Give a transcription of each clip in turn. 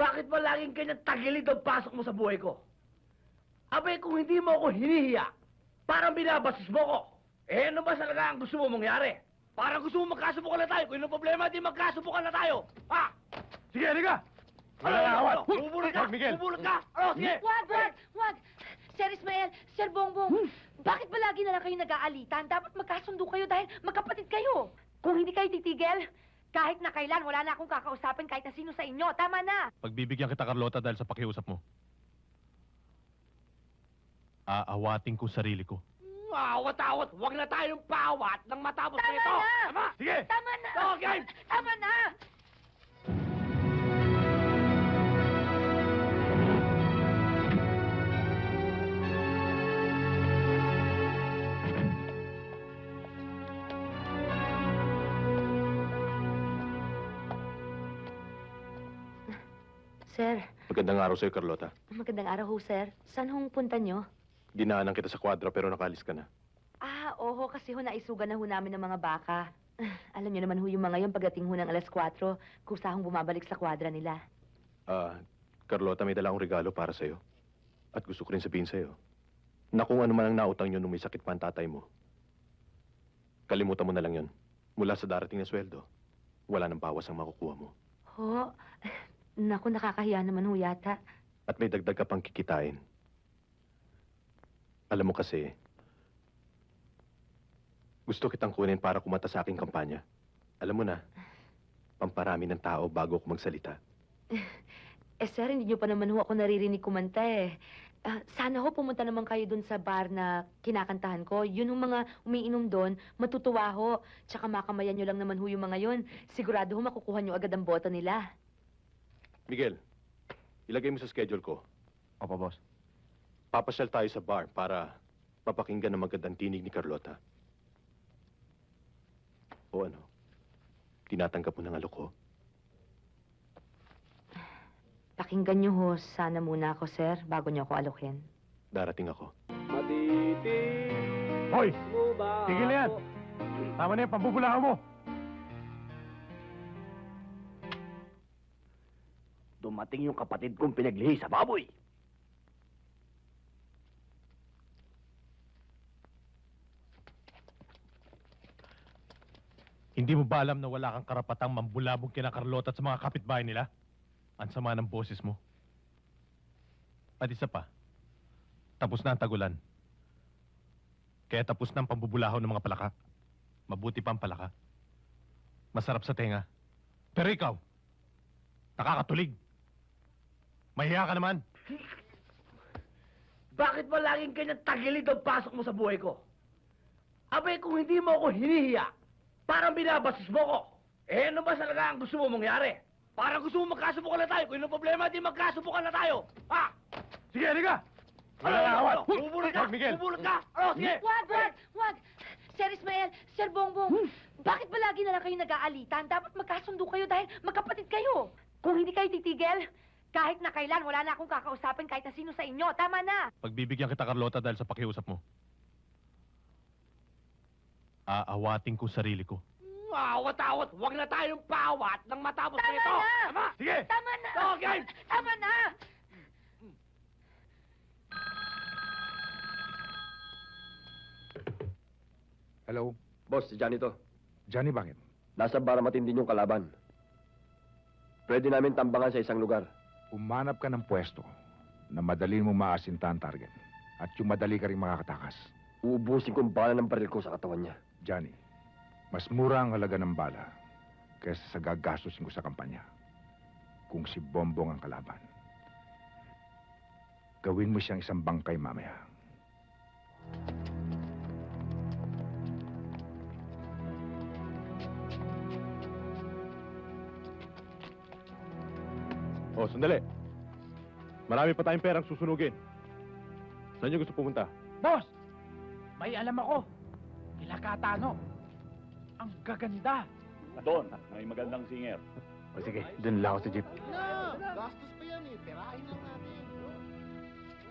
Bakit ba laging ganyan tagilid ang pasok mo sa buhay ko? Abay, kung hindi mo ako hinihiya, parang binabasis mo ko. Eh, ano ba talaga ang gusto mo mangyari? Parang gusto mo magkasubukan na tayo. Kung yung problema, di magkasubukan na tayo. Ha? Sige, halika! Ano, ano, ano? Bubulot ka? Miguel. Bubulot ka? Ano, sige. Wag, wag, wag! Sir Ismael, Sir Bongbong, bakit ba lagi na lang kayo nag-aalitan? Dapat magkasundo kayo dahil magkapatid kayo. Kung hindi kayo titigil, kahit na kailan, wala na akong kakausapin kahit na sino sa inyo. Tama na! Pagbibigyan kita, Carlota, dahil sa pakiusap mo. Aawating ko sarili ko. Awat-awat, huwag na tayong paawat nang matapos Tama na ito. na! Tama? Sige! Tama na! Okay. Tama na! Sir, Magandang araw sa'yo, Carlota. magandang araw ho, sir. Saan hong punta nyo? Dinaanan kita sa kwadra pero nakalis ka na. Ah, oho, kasi ho naisugan na ho namin ng mga baka. Alam niyo naman ho yung mga yon pagdating ho ng alas 4, kusahong bumabalik sa kwadra nila. Ah, Carlota, may dala akong regalo para sa'yo. At gusto ko rin sabihin sa'yo, na kung ano man ang nautang nyo nung may sakit pa ang tatay mo, kalimutan mo na lang yon. Mula sa darating na sweldo, wala nang bawas ang makukuha mo. Ho, naku, nakakahiya naman ho yata. At may dagdag ka pang kikitain. Alam mo kasi, gusto kitang kunin para kumata sa aking kampanya. Alam mo na, pamparami ng tao bago ako magsalita. Eh, sir, hindi niyo pa naman ho ako naririnig kumanta eh. Ah, sana ho pumunta naman kayo dun sa bar na kinakantahan ko. Yun yung mga umiinom doon, matutuwa ho. Tsaka makamayan niyo lang naman ho yung mga yun. Sigurado ho makukuha niyo agad ang boto nila. Miguel, ilagay mo sa schedule ko. Opo, boss. Papasyal tayo sa bar para mapakinggan ang magandang tinig ni Carlota. O ano? Tinatanggap mo ng alok ko? Pakinggan niyo ho sana muna ako, sir, bago niyo ako alokin. Darating ako. Hoy! Tigil na yan! Tama na yan, pambubulahan mo! Dumating yung kapatid kong pinaglihi sa baboy. Hindi mo ba alam na wala kang karapatang mambulabog kina Carlota at sa mga kapitbahay nila? Ang sama ng boses mo. At isa pa, tapos na ang tagulan. Kaya tapos na ang pambubulahaw ng mga palaka. Mabuti pa ang palaka. Masarap sa tenga. Pero ikaw, nakakatulig. Mahiya ka naman. Bakit ba laging ganyan tagilid ang pasok mo sa buhay ko? Abay, kung hindi mo ako hinihiya, parang binabasis mo ko. Eh, ano ba talaga ang gusto mo mangyari? Parang gusto mo magkasubukan na tayo. Kung yung problema, di magkasubukan na tayo. Ha? Sige, halika! Ano, ano, ano? Bubulot ka? Wag, Miguel. Bubulot ka? Ano, sige. Wag, wag, wag! Sir Ismael, Sir Bongbong, bakit ba lagi na lang kayo nag-aalitan? Dapat magkasundo kayo dahil magkapatid kayo. Kung hindi kayo titigil, kahit na kailan, wala na akong kakausapin kahit na sino sa inyo. Tama na! Pagbibigyan kita, Carlota, dahil sa pakiusap mo. Aawating ko sarili ko. Awat-awat, huwag na tayong paawat nang matapos na Tama ito. na! Tama? Sige! Tama na! Okay. Tama na! Hello? Boss, si Johnny to. Johnny, bakit? Nasa bar matindi yung kalaban. Pwede namin tambangan sa isang lugar. Umanap ka ng pwesto na madali mo maasinta ang target at yung madali ka rin makakatakas. Uubusin kong bala ng baril ko sa katawan niya. Johnny, mas mura ang halaga ng bala kaysa sa gagastusin ko sa kampanya. Kung si Bombong ang kalaban. Gawin mo siyang isang bangkay mamaya. Oh, sandali. Marami pa tayong perang susunugin. Saan niyo gusto pumunta? Boss! May alam ako. Kila Katano. Ang gaganda. Doon, may magandang singer. O sige, dun lang ako sa jeep. Gastos pa yan eh. Perahin lang natin.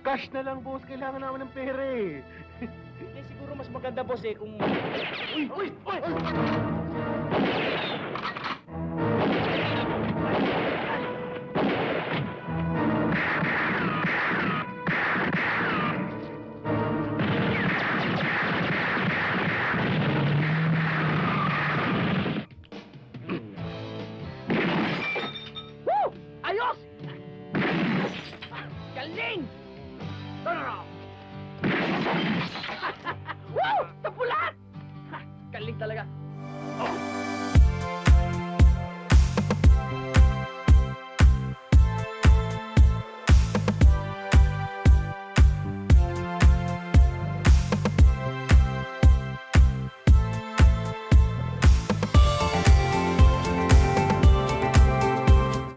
Cash na lang, boss. Kailangan namin ng pera eh. Eh, siguro mas maganda, boss, eh, kung... Uy! Uy! Uy! Galing talaga. Oh!